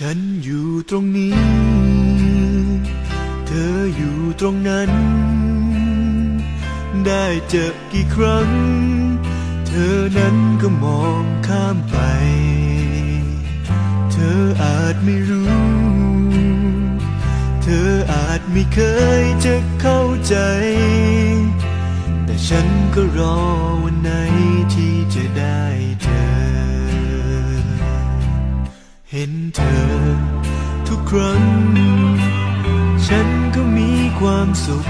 ฉันอยู่ตรงนี้ เธออยู่ตรงนั้น ได้เจอกี่ครั้ง เธอนั้นก็มองข้ามไป เธออาจไม่รู้ เธออาจไม่เคยจะเข้าใจ แต่ฉันก็รอวันไหนที่ รั้ง ฉันก็มีความสุข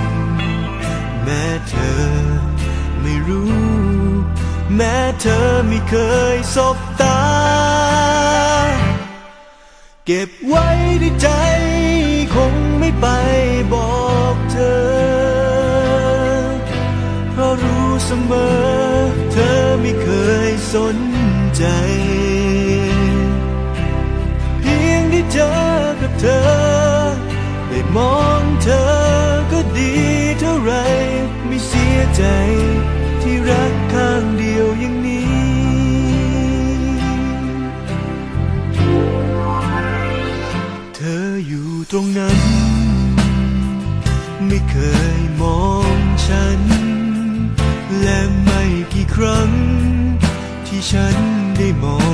แม้เธอไม่รู้ แม้เธอไม่เคยสบตา เก็บไว้ในใจ คงไม่ไปบอกเธอ เพราะรู้เสมอ เธอไม่เคยสนใจ เพียงได้เจอ ใจที่รักข้างเดียวอย่างนี้ เธออยู่ตรงนั้น ไม่เคยมองฉัน และไม่กี่ครั้ง ที่ฉันได้มอง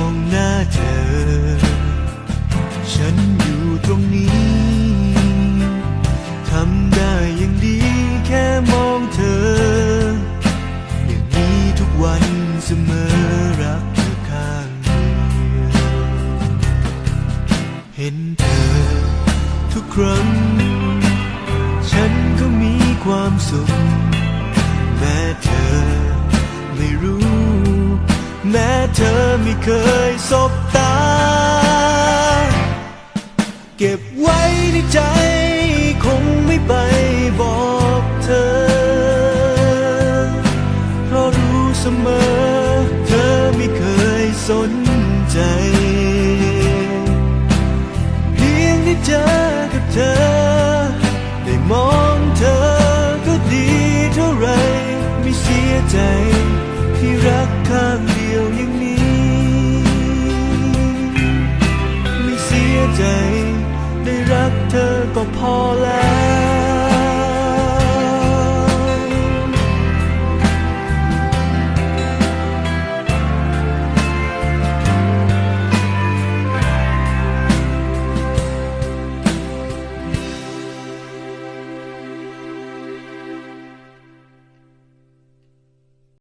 สมอรักเธอข้างเดียวเห็นเธอทุกครั้ง ฉันก็มีความสุข แม้เธอไม่รู้ แม้เธอไม่เคยสบตา เก็บไว้ในใจคงไม่ไปบอกเธอ เพราะรู้เสมอ ใจ เพียงได้เจอกับเธอ ได้มองเธอก็ดีเท่าไร ไม่เสียใจ ที่รักข้างเดียวอย่างนี้ ไม่เสียใจ ได้รักเธอก็พอแล้ว